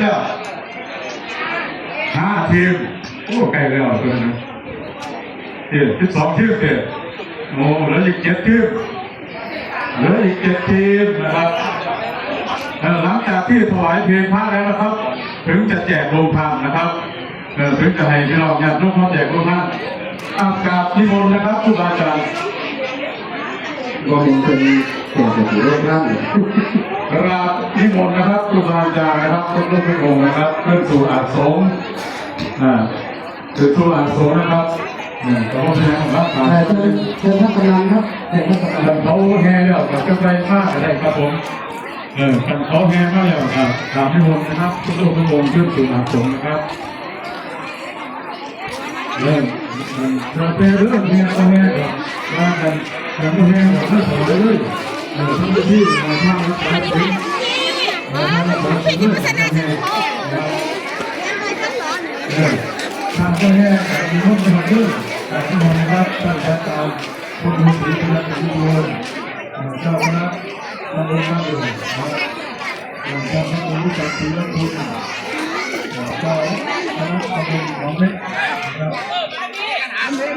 แล้วห้าทีมโอ้ใกลแล้วตัวนึงเจ็ดสิบสองทีมเจ็ดโอ้เหลืออีกเจ็ดทีมเหลืออีกเจ็ดทีมนะครับหลังจากที่ถวายเพลงพระแล้วนะครับ ถึงจะแจกโรงทานนะครับถึงจะให้พี่น้องญาติโยมมาแจกโรงทานอากาศนิมนต์นะครับครูบาอาจารย์ ก็เป็นคนเกี่ยวกับเรื่องร่างกราบนิมนต์นะครับครูบาอาจารย์นะครับทุกลูกทุกองค์นะครับขึ้นสู่อาสงฆ์อ่าคือสู่อาสงฆ์นะครับอืมเขาแห่ครับแต่เชิญเชิญท่านกำลังครับเชิญท่านกำลังเขาแห่แล้วกับกำไรมากอะไรครับผมเออกันเขาแห่มาแล้วครับกราบนิมนต์นะครับทุกลูกทุกองค์ขึ้นสู่อาสงฆ์นะครับเริ่มเราเป็นเรื่องแห่ก็แห่ครับว่ากัน ยังไม่แห่แบบไม่ถอยเลยเออทั้งที่มาทางรัฐบาลไม่ได้พัฒนาสังคมยังไงทั้งร้ทางเจ้าแม่มีร่วมกันด้วยแต่ที่มองรับท่านอาจารย์ผู้มีสีพลังที่รวยเจ้าคณะตำบลบ้านเดือดเจ้าคณะรู้จักสีและคุณเจ้าคณะตำบลหนองเม็ด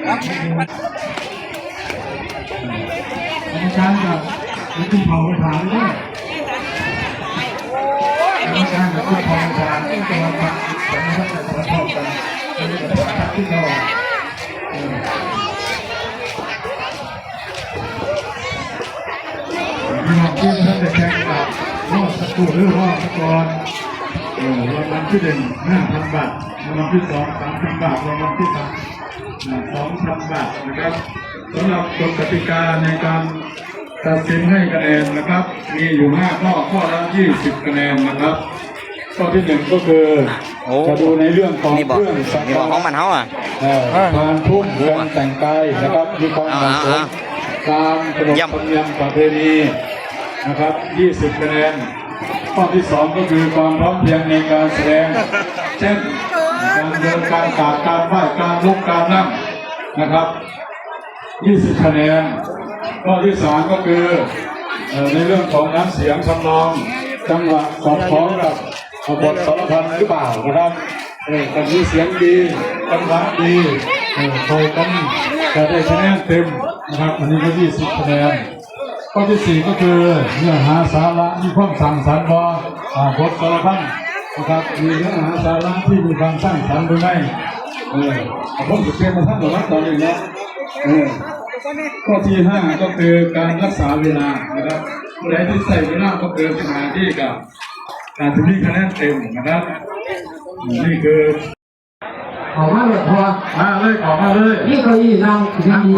กร รมการกับคุณเผาถามด้วยกรรมการกับคุณเผาถามตัวมาแต่ไม่ต้องแต่ละชอบกันเป็นแบบที่เราพี่น้องที่ท่านจะแข่งกับรอบสกูหรือรอบสกรเออรางวัลที่หนึ่งห้าพันบาทรางวัลที่สองสามพันบาทรางวัลที่สามสองพันบาทนะครับ สำหรับกฎกติกาในการตัดสินให้คะแนนนะครับ มีอยู่ห้าข้อข้อละยี่สิบคะแนนนะครับ ข้อที่หนึ่งก็คือโอ้จะดูในเรื่องของนี่บอกเครื่องสักนี่บอกของมันเฮาอะ เอ่อการทุ่มเรื่องแต่งกายนะครับมีความเหมาะสมอ่าตามขนบเยี่ยมธรรมเนียมประเพณีนะครับ20คะแนน ข้อที่สองก็คือความพร้อมเพรียงในการแสดง เช่นการเดินการกราบการไหว้การลุกการนั่งนะครับ 20 คะแนนข้อที่สามก็คือในเรื่องของน้ำเสียงทำนองจังหวะสอดคล้องกับบทสารพันหรือเปล่านะครับเออกันมีเสียงดีจังหวะดีเออโทรกันจะได้คะแนนเต็มนะครับอันนี้ก็ 20 คะแนนข้อที่สี่ก็คือเนื้อหาสาระมีความสร้างสรรค์บ่อ่าบทสารพันนะครับมีเนื้อหาสาระที่มีความสร้างสรรค์หรือไม่เออผมจะเรียนมาท่านหลวตอนนี้นะ ข้อที่ห้าก็คือการรักษาเวลานะครับผู้ใดที่ใส่เวลาก็เกินสถานที่กับการที่มีคะแนนเต็มนะครับนี่คือขอมาเลยพอมาเลยออกมาเลยนี่เก้าอี้นั่งที่ดี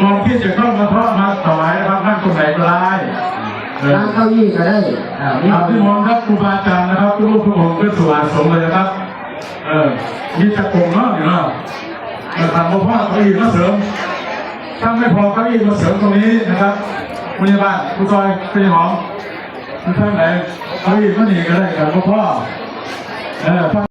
ก่อนที่จะเข้ามาทอดมาถวายนะครับนั่งตรงไหนก็ได้เออนั่งเก้าอี้ก็ได้อ่านี่ครับที่มองครับครูบาอาจารย์นะครับทุกลูกทุกองค์เป็นสวรรค์สงฆ์เลยนะครับ เออมีตะกงเนาะอยู่เนาะมาทำมาพ่อเก้าอี้มาเสริม ถ้าไม่พอเก้าอี้มาเสริมตรงนี้นะครับคุณยาบานคุณซอยพยาหอมคุณท่านไหนเก้าอี้ก็หนีก็ได้กับพ่อเออ